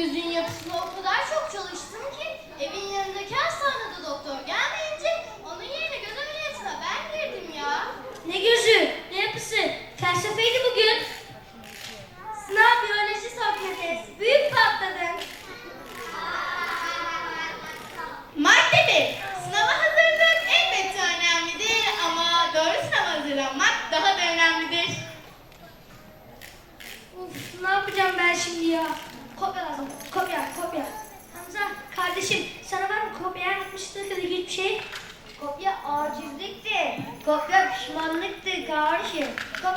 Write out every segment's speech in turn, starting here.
gözün yapısına o kadar çok çalıştım ki evin yanındaki hastanede doktor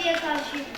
贴上去。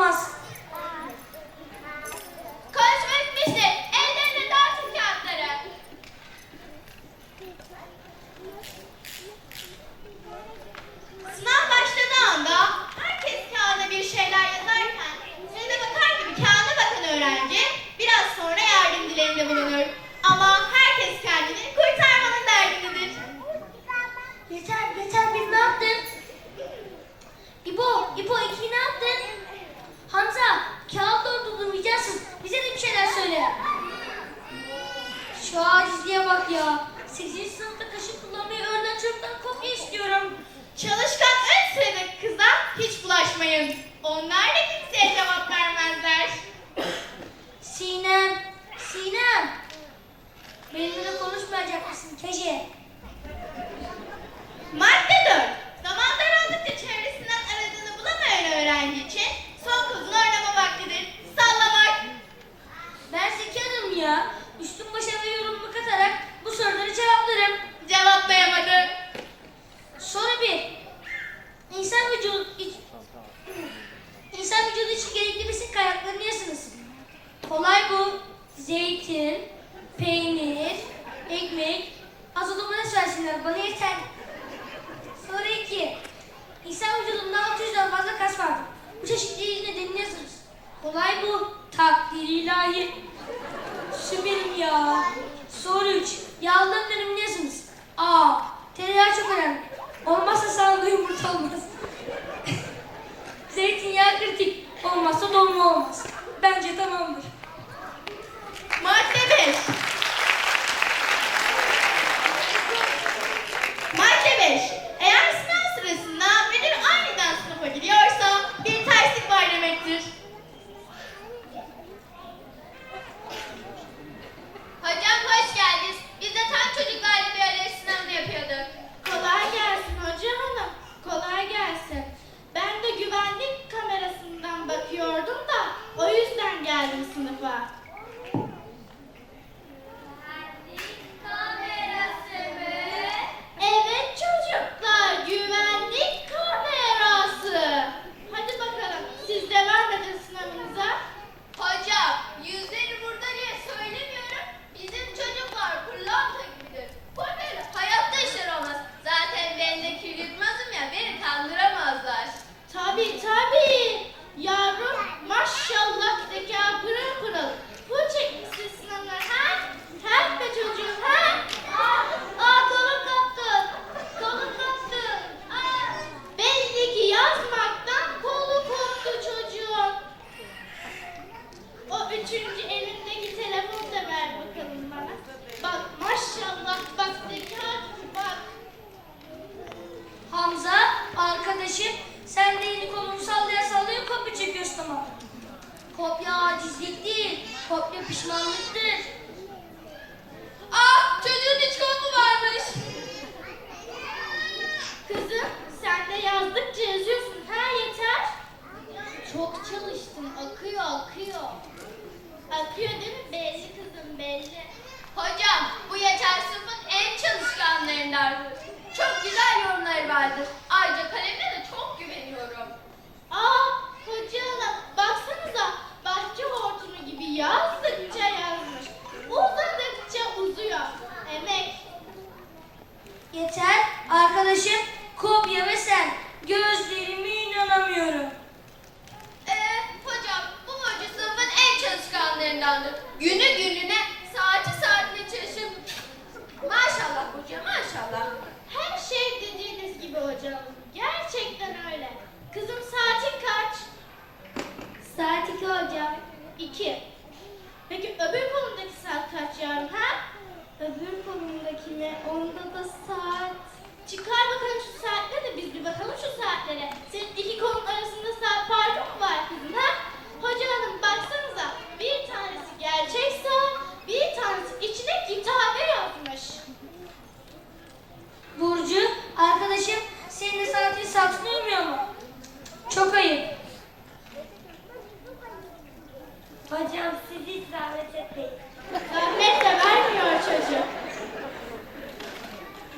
ます。olacak mısın? Madde 4. Zaman daraldıkça çevresinden aradığını bulamayan öğrenci için son kızın oynama vaktidir. Sallamak. Ben zekarım ya. Üstün başa ve yorumlu katarak bu soruları cevaplarım. Cevaplayamadı. Soru 1. İnsan vücudu, iç, insan vücudu için gerekli besin kaynaklarını yazınız. Kolay bu. Zeytin, versinler bana yeter. Soru 2. İnsan vücudunda 600'den fazla kas var. Bu çeşitliliğin nedenini yazınız. Kolay bu. Takdir ilahi. Süperim ya. Soru 3. Yağların önemini yazınız. A. Tereyağı çok önemli. Olmazsa sağlıklı yumurta olmaz. Zeytinyağı kritik. Olmazsa dolma olmaz. Bence tamamdır. Madde 5. opportunity. It's a Hocam siz hiç zahmet etmeyin. Zahmet de vermiyor çocuk.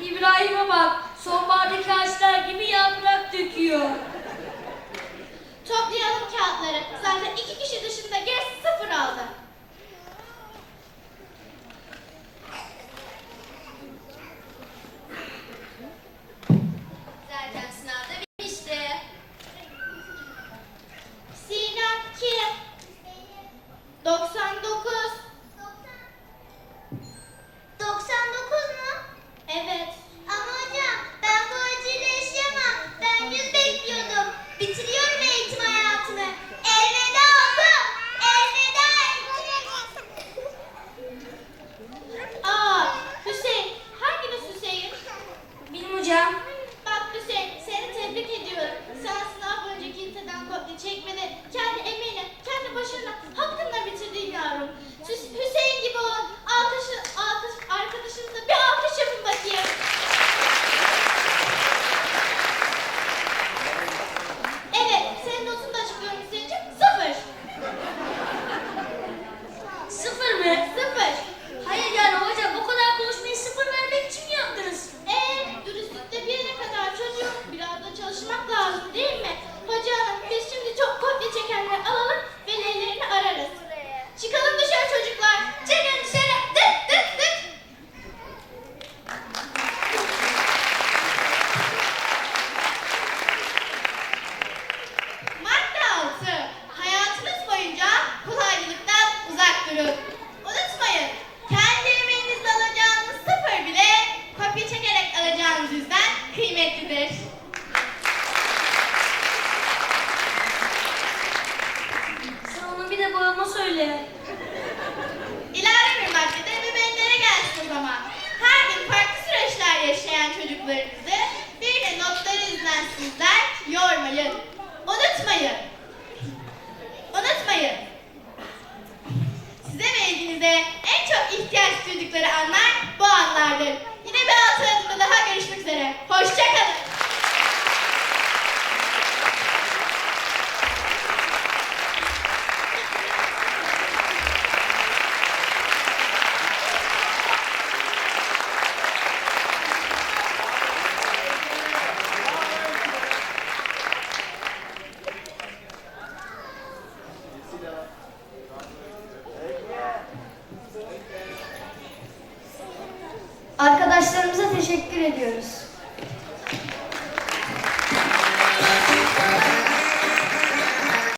İbrahim'e bak, sonbahardaki ağaçlar gibi yaprak döküyor. Toplayalım kağıtları. Zaten iki kişi dışında gerisi sıfır aldı. will